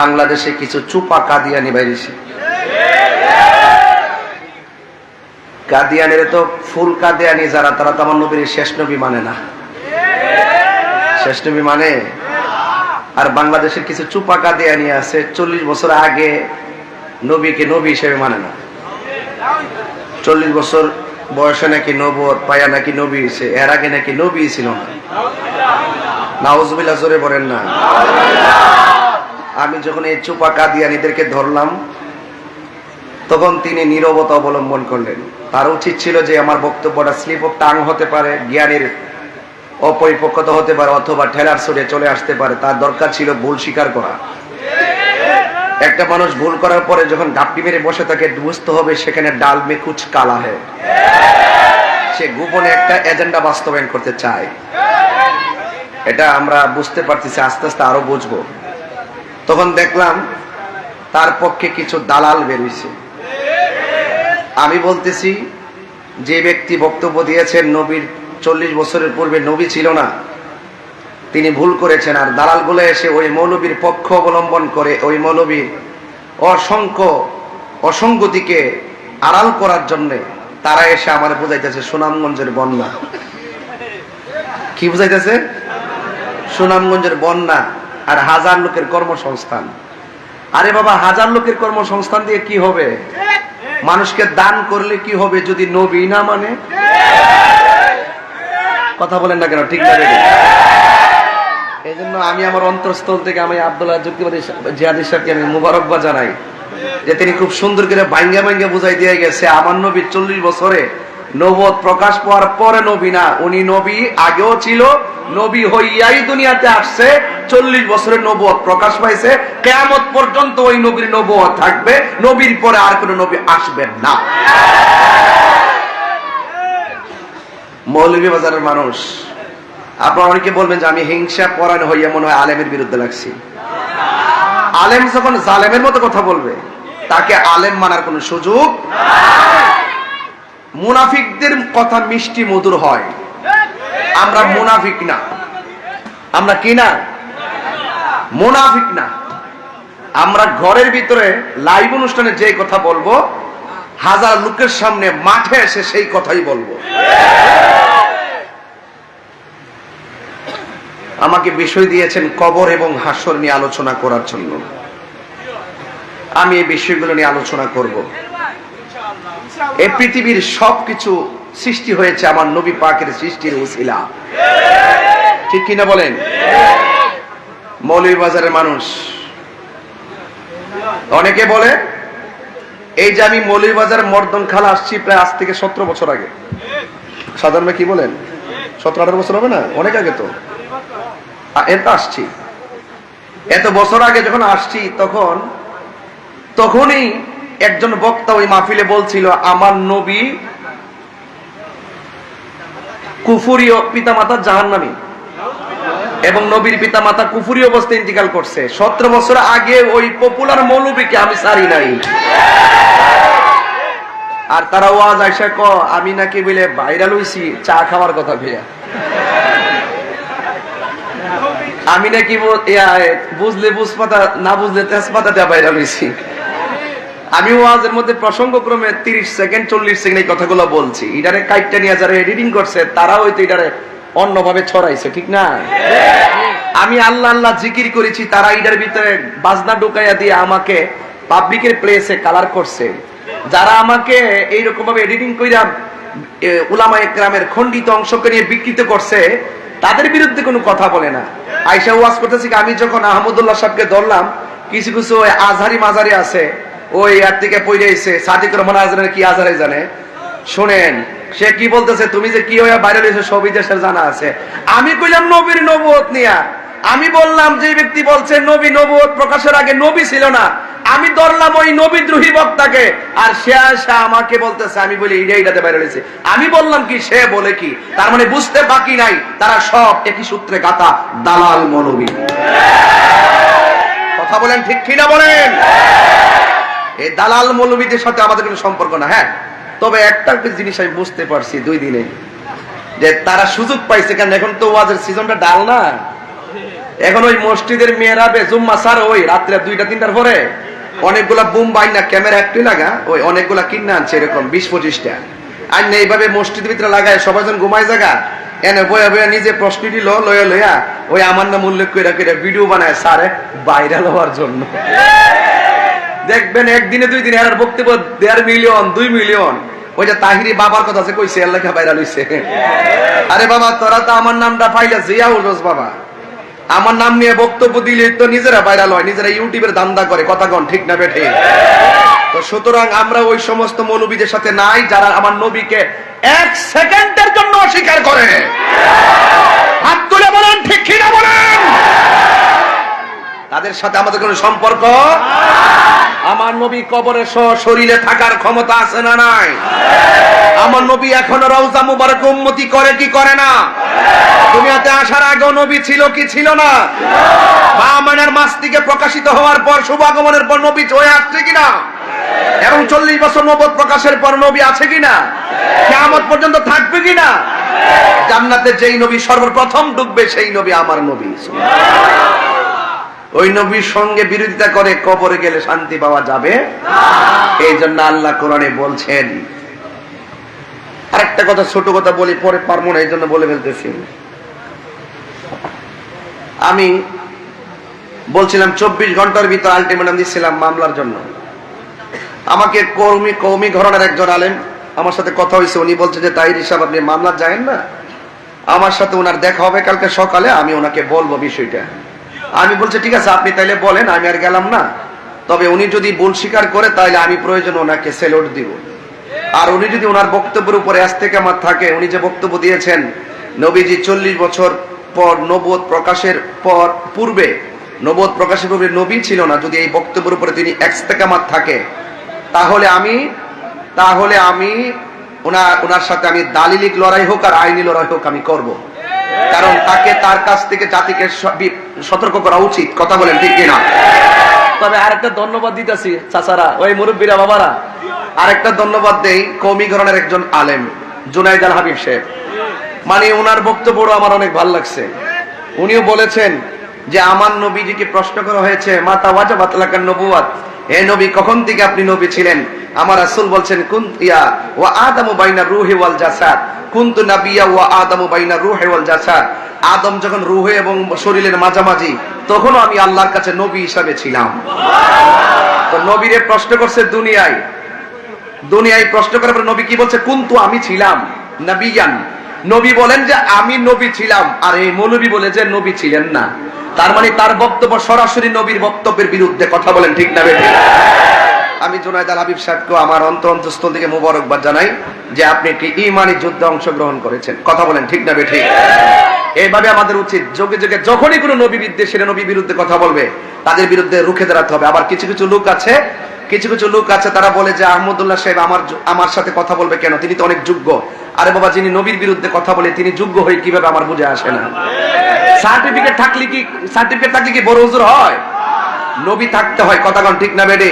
বাংলাদেশে কিছু চুপা কাদিয়ানি বাইরেছে। কাদিয়ানের তো ফুল কাদিয়ানি যারা, তারা তো আমার নবীর শেষ নবী মানে না। শেষ নবী মানে? আর বাংলাদেশের কিছু চুপা কাদিয়ানি আছে, চল্লিশ বছর আগে নবীকে নবী হিসেবে মানে না। চল্লিশ বছর বয়সে নাকি নবর পায়া নাকি নবী হয়েছে, এর আগে নাকি নবী ছিল না। নাউজবিল্লা জোরে বলেন না। আমি যখন এই চুপা কাদিয়ানিদেরকে ধরলাম, তখন তিনি নীরবতা অবলম্বন করলেন। তার উচিত ছিল যে আমার বক্তব্যটা স্লিপ অফ টাং হতে পারে, জ্ঞানের অপরিপক্কতা হতে পারে, অথবা ঠেলার সরে চলে আসতে পারে, তার দরকার ছিল ভুল স্বীকার করা। একটা মানুষ ভুল করার পরে যখন গাপটি মেরে বসে থাকে বুঝতে হবে, সেখানে ডাল মে কুচ কালা হে সে গোপনে একটা এজেন্ডা বাস্তবায়ন করতে চায়। এটা আমরা বুঝতে পারতেছি, আস্তে আস্তে আরও বুঝব। তখন দেখলাম তার পক্ষে কিছু দালাল বেরিয়েছে আমি বলতেছি, যে ব্যক্তি বক্তব্য দিয়েছেন নবীর চল্লিশ বছরের পূর্বে নবী ছিল না, তিনি ভুল করেছেন আর দালালগুলো এসে ওই মৌলবীর পক্ষ অবলম্বন করে ওই মৌলবীর অসংখ্য অসঙ্গতিকে আড়াল করার জন্যে তারা এসে আমার বুঝাইতেছে, সুনামগঞ্জের বন্যা। কি বুঝাইতেছে? সুনামগঞ্জের বন্যা। আর হাজার লোকের কর্মসংস্থান। আরে বাবা, হাজার লোকের কর্মসংস্থান দিয়ে কি হবে? মানুষকে দান করলে কি হবে যদি নবী না মানে? কথা বলেন না কেন, ঠিক না এই জন্য আমি আমার অন্তরস্থল থেকে আমি আব্দুল্লাহ যুক্তিবাদী জিয়াদি সাহেবকে আমি মুবারকবাদ জানাই যে তিনি খুব সুন্দর করে ভাঙ্গা ভাঙ্গা বুঝাই দিয়ে গেছে, আমার নবী চল্লিশ বছরে নবদ প্রকাশ পাওয়ার পরে নবী না, উনি নবী আগেও ছিল, নবী হইয়াই দুনিয়াতে আসছে চল্লিশ বছরের নবদ প্রকাশ পাইছে, কেয়ামত পর্যন্ত ওই নবীর নবদ থাকবে, নবীর পরে আর কোনো নবী আসবেন না। মৌলভী বাজারের মানুষ, আপনারা অনেকে বলবেন যে আমি হিংসা পরায়ণ হইয়া মনে হয় আলেমের বিরুদ্ধে লাগছি। আলেম যখন জালেমের মতো কথা বলবে, তাকে আলেম মানার কোনো সুযোগ মুনাফিকদের কথা মিষ্টি মধুর হয়। আমরা মুনাফিক না। আমরা কি না? মুনাফিক না। আমরা ঘরের ভিতরে লাইভ অনুষ্ঠানে যে কথা বলব, হাজার লোকের সামনে মাঠে এসে সেই কথাই বলব। আমাকে বিষয় দিয়েছেন কবর এবং হাসর নিয়ে আলোচনা করার জন্য। আমি এই বিষয়গুলো নিয়ে আলোচনা করব। এই পৃথিবীর সবকিছু সৃষ্টি হয়েছে আমার নবী পাকের সৃষ্টির উসিলা। ঠিক কিনা বলেন? মৌলভীবাজারের মানুষ। অনেকে বলে, এই যে আমি মৌলভীবাজার মর্দন খালা আসছি প্রায় আজ থেকে সতেরো বছর আগে। সাধারণ কি বলেন? সতেরো আঠারো বছর হবে না? অনেক আগে তো। এত আসছি। এত বছর আগে যখন আসছি, তখন, তখনই একজন বক্তা ওই মাহফিলে বলছিল, আমার নবী কুফুরীয় পিতা মাতা জাহান নামী এবং নবীর পিতা মাতা কুফুরি অবস্থায় ইন্তিকাল করছে। সতেরো বছর আগে ওই পপুলার মৌলবীকে আমি সারি নাই। আর তারা ওয়াজ আইসা ক আমি নাকি বলে ভাইরাল হইছি, চা খাওয়ার কথা ভেয়া আমি নাকি বুঝলে বুঝ পাতা না বুঝলে তেজপাতা দেওয়া ভাইরাল হইছি। আমি ওয়াজের মধ্যে প্রসঙ্গক্রমে তিরিশ সেকেন্ড, চল্লিশ সেকেন্ড এই কথাগুলো বলছি। এটারে কাইটটা নিয়ে যারা এডিটিং করছে তারা হয়তো এটারে অন্যভাবে ছড়াইছে, ঠিক না? আমি আল্লাহ আল্লাহ জিকির করেছি, তারা এটার ভিতরে বাজনা ঢুকাইয়া দিয়ে আমাকে পাবলিকের প্লেসে কালার করছে। যারা আমাকে এইরকম ভাবে এডিটিং কইরা উলামা একরামের খণ্ডিত অংশকে নিয়ে বিকৃত করছে, তাদের বিরুদ্ধে কোনো কথা বলে না। আয়সা ওয়াজ করতেছি আমি যখন আহমদুল্লাহ সাহেবকে ধরলাম, কিছু কিছু ওই আজহারি মাজারি আছে, ওই আর থেকে পইরে সাদিক রহমান আজহারের কি আজহারে জানে? শোনেন সে কি বলতেছে, তুমি যে কি হয়ে বাইরে রয়েছে সবই দেশের জানা আছে। আমি কইলাম নবীর নবুয়ত নিয়া। আমি বললাম, যে ব্যক্তি বলছে, নবী নবুয়ত প্রকাশের আগে নবী ছিল না। আমি ধরলাম, ওই নবী দ্রোহী বক্তাকে। আর সে আসা আমাকে বলতেছে, আমি বলি এইটা এইটাতে বাইরে রয়েছে। আমি বললাম কি, সে বলে কি? তার মানে বুঝতে বাকি নাই, তারা সব একই সূত্রে গাথা, দালাল মৌলবী। কথা বলেন ঠিক কিনা বলেন? এই দালাল মৌলবীদের সাথে আমাদের কোনো সম্পর্ক না হ্যাঁ? তবে একটা জিনিস আমি বুঝতে পারছি দুই দিনে, যে তারা সুযোগ পাইছে কেন? এখন তো ওয়াজের সিজনটা ডাল না। এখন ওই মসজিদের মেয়েরা বেজুম্মা সার ওই রাত্রে দুইটা, তিনটার পরে অনেকগুলা বুম বাইনা, ক্যামেরা একটি লাগা, ওই অনেকগুলা কিনে আনছে এরকম বিশ পঁচিশটা। আর না, এইভাবে মসজিদের ভিতরে লাগায় সবাই যখন ঘুমায় জায়গা এনে বয়া বয়া নিজে প্রশ্ন লো লয়া লয়া, ওই আমার নাম উল্লেখ করে ভিডিও বানায় সারে ভাইরাল হওয়ার জন্য। দেখবেন একদিনে দুই দিনে আর বক্তব্য দেড় মিলিয়ন, দুই মিলিয়ন। ওই যে তাহিরি বাবার কথা আছে কইছে, আল্লাহ ভাইরাল হইছে আরে বাবা, তোরা তো আমার নামটা পাইলে রোজ বাবা। আমার নাম নিয়ে বক্তব্য দিলে তো নিজেরা ভাইরাল হয় নিজেরা ইউটিউবের দান্দা করে, কথা কন, ঠিক না বেঠে? তো সুতরাং আমরা ওই সমস্ত মৌলবীদের সাথে নাই, যারা আমার নবীকে এক সেকেন্ডের জন্য অস্বীকার করে। হাত তুলে বলেন, ঠিক কিনা বলেন? তাদের সাথে আমাদের কোনো সম্পর্ক? আমার নবী কবরে সহ শরীরে থাকার ক্ষমতা আছে না নাই? আমার নবী এখনও রওজা মুবারক উম্মতি করে কি করে না? দুনিয়াতে আসার আগেও নবী ছিল কি ছিল না? মানের মাস থেকে প্রকাশিত হওয়ার পর শুভ আগমনের পর নবী হয়ে আসছে কিনা? এবং চল্লিশ বছর নবদ প্রকাশের পর নবী আছে কিনা? কেমন পর্যন্ত থাকবে কিনা? জান্নাতে যেই নবী সর্বপ্রথম ঢুকবে সেই নবী আমার নবী। ওই নবীর সঙ্গে বিরোধিতা করে কবরে গেলে শান্তি পাওয়া যাবে? এই জন্য আল্লাহ কোরআনে বলছেন, আরেকটা কথা, ছোট কথা বলি, পরে পারব না, এই জন্য বলে ফেলতেছি। আমি বলছিলাম, চব্বিশ ঘণ্টার ভিতর আলটিমেটাম দিচ্ছিলাম মামলার জন্য। আমাকে কৌমি কৌমি ঘরনের একজন আলেন আমার সাথে কথা হয়েছে, উনি বলছে যে তাই হিসাব আপনি মামলা যায়েন না? আমার সাথে ওনার দেখা হবে কালকে সকালে, আমি ওনাকে বলব বিষয়টা। আমি বলছি, ঠিক আছে, আপনি তাইলে বলেন, আমি আর গেলাম না তবে উনি যদি ভুল স্বীকার করে তাহলে আমি প্রয়োজন ওনাকে সেলুট দিব আর উনি যদি ওনার বক্তব্যের উপরে আজ থেকে আমার থাকে, উনি যে বক্তব্য দিয়েছেন, নবীজি চল্লিশ বছর পর নবোধ প্রকাশের পর, পূর্বে নবোধ প্রকাশের পূর্বে নবী ছিল না, যদি এই বক্তব্যের উপরে তিনি এক থেকে আমার থাকে, তাহলে আমি তাহলে আমি, ওনার ওনার সাথে আমি দালিলিক লড়াই হোক আর আইনি লড়াই হোক আমি করব। কারণ তাকে তার কাছ থেকে জাতিকে সতর্ক করা উচিত। কথা বলেন ঠিক কিনা? তবে আরেকটা ধন্যবাদ দিতেছি চাচারা ওই মুরব্বীরা বাবারা। আরেকটা ধন্যবাদ দেই কৌমি ঘরনের একজন আলেম জুনাইদ আল হাবিব সাহেব। মানে ওনার বক্তব্য আমার অনেক ভালো লাগছে। উনিও বলেছেন যে আমার নবীজিকে প্রশ্ন করা হয়েছে মাতা ওয়াজা বাতলাকার নবুয়াত হে নবী কখন থেকে আপনি নবী ছিলেন? আমার রাসূল বলছেন কুন ইয়া ওয়া আদামু বাইনা রূহি ওয়াল জাসাদ। কুনতু নাবিয়্যা ওয়া আদামু বাইনা রূহি ওয়াল জাসাদ। আদম যখন রুহে এবং শরীরের মাঝামাঝি, তখনও আমি আল্লাহর কাছে নবী হিসাবে ছিলাম। তো নবীরে প্রশ্ন করছে দুনিয়ায়। দুনিয়ায় প্রশ্ন করার পর নবী কি বলছে? কুন্তু আমি ছিলাম, নবিয়ান। নবী বলেন যে, আমি নবী ছিলাম। আর এই মৌলবী বলে যে, নবী ছিলেন না। তার মানে তার বক্তব্য সরাসরি নবীর বক্তব্যের বিরুদ্ধে কথা বলেন ঠিক না বেঠিক? আমি জুনায়দ আল হাবিব সাহেবকে আমার অন্তর অন্তঃস্থল থেকে মুবারকবাদ জানাই যে আপনি একটি ইমানি যুদ্ধে অংশগ্রহণ করেছেন। কথা বলেন, ঠিক না বেঠিক এইভাবে আমাদের উচিত যোগে যোগে যখনই কোনো নবী বিদ্বেষের নবী বিরুদ্ধে কথা বলবে, তাদের বিরুদ্ধে রুখে দাঁড়াতে হবে। আবার কিছু কিছু লোক আছে, কিছু কিছু লোক আছে, তারা বলে যে আহমদুল্লাহ সাহেব আমার আমার সাথে কথা বলবে কেন? তিনি তো অনেক যোগ্য। আরে বাবা, যিনি নবীর বিরুদ্ধে কথা বলে, তিনি যোগ্য হয়ে কীভাবে আমার বুঝে আসে না? সার্টিফিকেট থাকলে কি, সার্টিফিকেট থাকলে কি বড় হুজুর হয়? নবী থাকতে হয়, কথা কন, ঠিক না বেডে